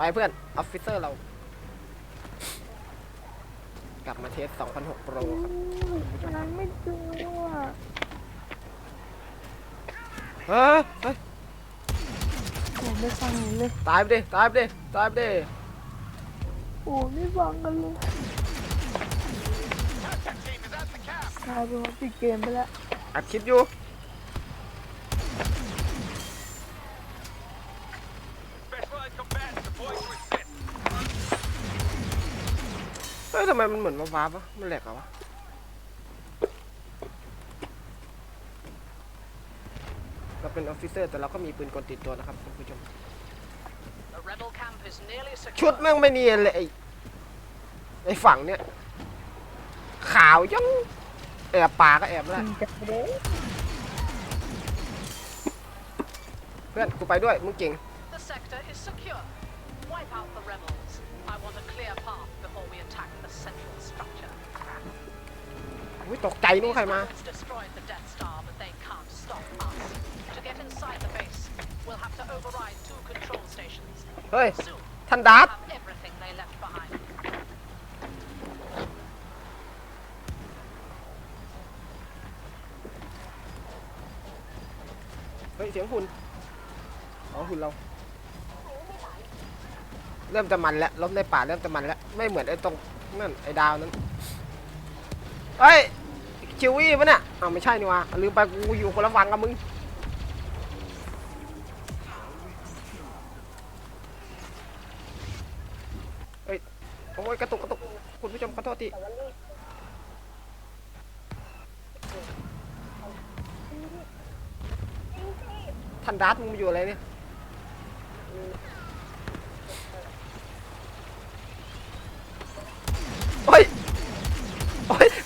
ไปเพื่อนออฟฟิเซอร์เรา กลับมาเทส2006 Pro ครับมันไม่ดูอะเฮ้ยเฮ้ยผมไม่ฟังเลยตายไปดิ ตายไปดิ ตายไปดิ โอ้ไม่ฟังกันเลยกลายเป็นว่าปิดเกมไปแล้วอัดคลิปอยู่ เฮ้ยทำไมมันเหมือนมาว้าปะมันแหลกเหรอวะเราเป็นออฟฟิเซอร์แต่เราก็มีปืนกลติดตัวนะครับคุณผู้ชม The rebel camp is nearly ชุด secure. แม่งไม่เนียนเลยไอ้ไอ้ฝั่งเนี้ยขาวยังแอบป่าก็แอบไม่ได้จริงจังเลยเพื่อนกูไปด้วยมึงเก่ง The sector is secure. Wipe out the rebels. I want a clear path before we attack the central structure. อุ้ยตกใจนึกว่าใครมา rebels destroyed the Death Star, but they can't stop us. To get inside the base, we'll have to override two control stations. เฮ้ย Soon, ท่านดาร์ we'll ธ have everything they left behind. เฮ้ย เสียงหุ่นอ๋อหุ่นเรา เริ่มจะมันแล้วล้มในป่าเริ่มจะมันแล้วไม่เหมือนไอ้ตรงนั่นไอ้ดาวนั้นเฮ้ยคิววี่ปะเนี่ยอ้าวไม่ใช่นี่วะลืมไปกูอยู่คนละฝั่งกับมึงเฮ้ยโอ้ยกระตุกกระตุกคุณผู้ชมขอโทษทีท่านดาร์ธมึงอยู่อะไรเนี่ย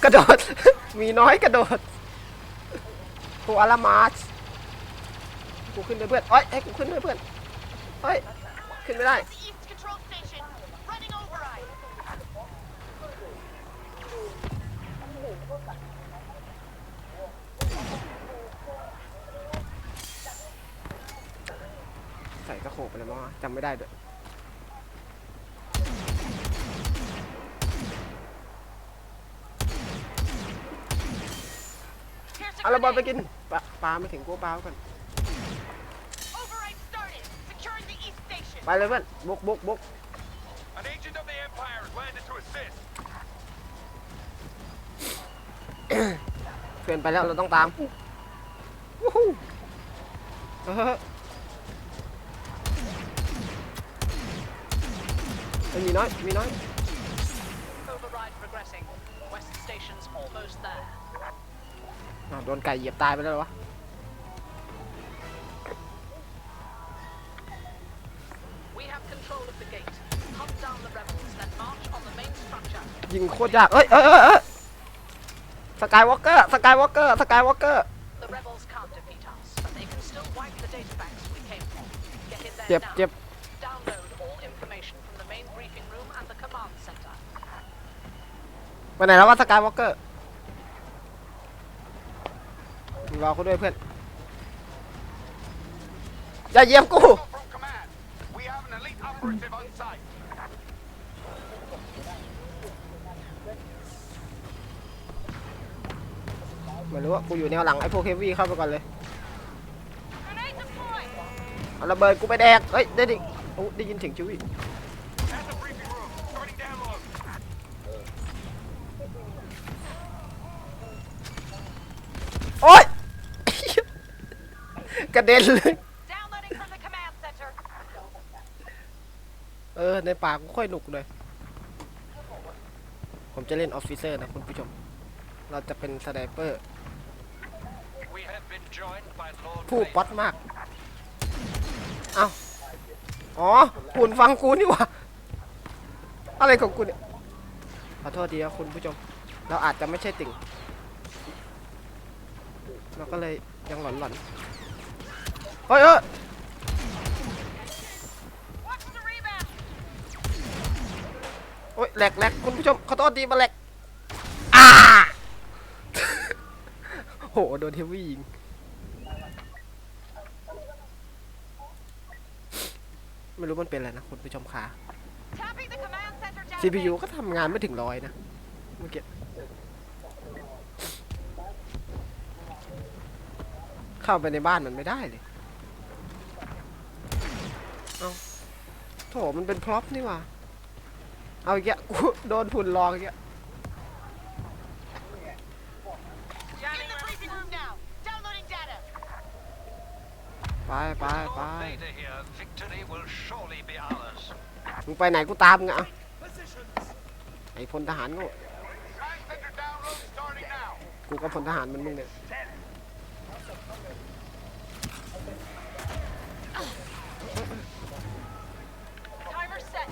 กระโดด มีน้อยกระโดดกูอารามาสกูขึ้นไปเพื่อนโอ้ยให้กูขึ้นไปเพื่อนเฮ้ย ขึ้นไม่ได้ ใส่กระโขกไปเลยมั้งจำไม่ได้ด้วย เอาระเบิดไป grenade. กินปลาปลาไม่ถึงกูปลาไว้ก่อน Override started. Securing the East Station. ไปเลยเพื่อนบุกบุกบุก An agent of the Empire has landed to assist. เพื่อนไปแล้วเราต้องตามวู้ฮู้เฮ้ยเฮ้ยมีน้อยมีน้อย Override progressing. West Station's almost there. อ้าวโดนไก่เหยียบตายไปแล้วเหรอวะ We have control of the gate. Hunt down the rebels, then march on the main structure. ยิงโคตรยาก เอ้ยเอ้ยเอ้ยเอ้ยสกายวอล์กเกอร์ สกายวอล์กเกอร์ สกายวอล์กเกอร์ The rebels can't defeat us, but they can still wipe the databanks we came from. Get in there เจ็บ now. เจ็บ Download all information from the main briefing room and the command center. ไปไหนแล้ววะสกายวอล์กเกอร์ รอกูด้วยเพื่อนอย่าเยียบกูไม่รู้ว่ากูอยู่แนวหลังไอ้พวกเฮฟวี่เข้าไปก่อนเลยเอาระเบิดกูไปแดก เฮ้ย ได้ดิโอ้ได้ยินเสียงชิวิโอ๊ย กระเด็นเลย Downloading from the command center. เออ ในป่ากูค่อยหนุกเลย ผมจะเล่นออฟฟิเซอร์นะคุณผู้ชม เราจะเป็นสไนเปอร์ We have been joined by Lord ผู้ Vader. ป๊อตมาก เอ้า อ๋อคุณฟังกูนี่หว่า อะไรของกูเนี่ย ขอโทษทีครับคุณผู้ชม เราอาจจะไม่ใช่ติ่ง เราก็เลยยังหลอนๆ เฮ้ยเอ้ยโอ้ยแหลกแหลกคุณผู้ชมขอโทษทีมาแหลกอ่าโหโดนเทวี่ยิงไม่รู้มันเป็นอะไรนะคุณผู้ชมคะ CPU ก็ทำงานไม่ถึงร้อยนะเมื่อกี้เข้าไปในบ้านมันไม่ได้เลย เอาโถมันเป็นพร็อพนี่ว่า เอาอีกแยะกูโดนหุ่นลองอีกแยะ Get in the briefing ไปไปไปมึงไปไหนกูตามไงอะไอพลทหารกูกูก็พลทหารมันมึงเนี่ย Timer set.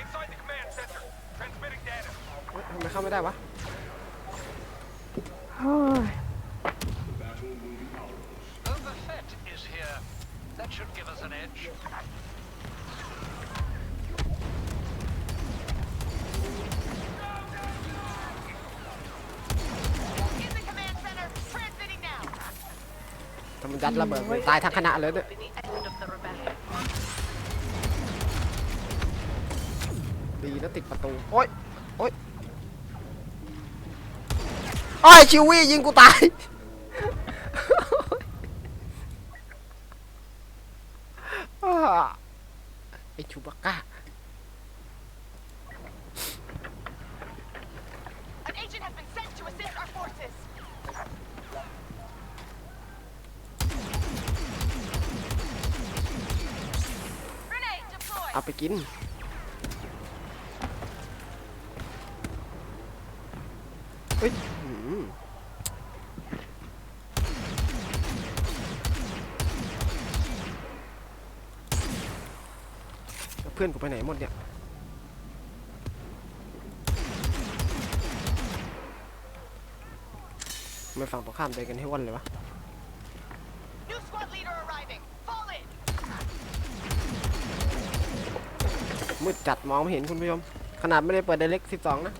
Inside the command center. Transmitting data. เฮ้ยทำไมเข้าไม่ได้วะเฮ้ย Boba Fett is here. That should give us an edge. In the command center. Transmitting now. ถ้ามันยัดระเบิดมันตายทั้งคณะเลยเนี่ย Be the end of the rebellion. ดีนะติดประตู โอ๊ย โอ๊ย โอ้ยชิวี่ยิงกูตายอ้าไอชูบักก้า An agent has been sent to assist our forces. Grenade deployed. เอาไปกิน เฮ้ยหืมแล้วเพื่อนกูไปไหนหมดเนี่ยทำไม่ฝั่งตรงข้ามใจกันให้วันเลยวะ New squad leader arriving. Fall in. มืดจัดมองไม่เห็นคุณผู้ชม ขนาดไม่ได้เปิด Direct 12นะ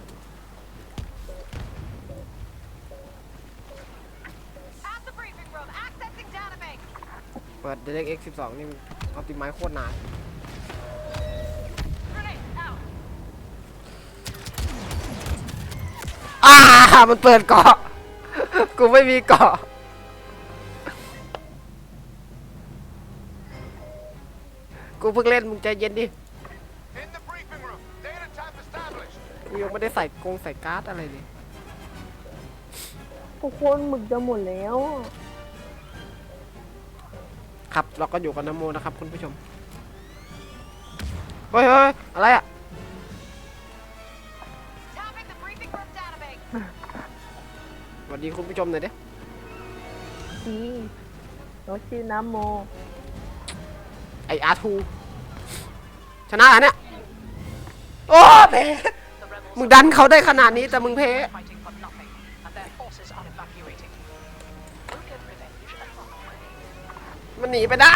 At the briefing room. Accessing database. เปิด Direct X 12 นี่เอาติไม้โคตรนาน Grenade out. อ่า มันเปิดเกาะ กูไม่มีเกาะ กูเพิ่งเล่นมึงใจเย็นดิ In the briefing room. Data tap established. กูยังไม่ได้ใส่กงใส่การ์ดอะไรเลย ทุกคนหมึกจะหมดแล้ว ครับ เราก็อยู่กับนโมนะครับคุณผู้ชม เฮ้ยเฮ้ยอะไรอะ สวัสดีคุณผู้ชมหน่อยดิจีน้องชื่อน้ำโม ไออาร์ทูชนะเหรอเนี่ยโอ้เพ้ The rebels มึงดันเขาได้ขนาดนี้แต่มึงเพ้ are fighting for nothing, and their forces are evacuating. We'll get revenge another way. มันหนีไปได้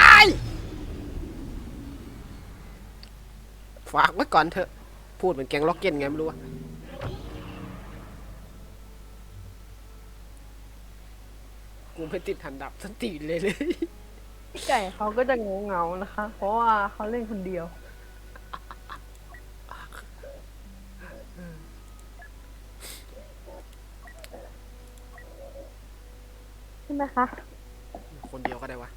ฝากไว้ก่อนเถอะ พูดเหมือนแกงล็อกเก็ตไงไม่รู้อะ ไม่ติดหันดับสนตีนเลยเลย ไก่เขาก็จะเงาๆนะคะ เพราะว่าเขาเล่นคนเดียว ใช่ไหมคะ คนเดียวก็ได้วะ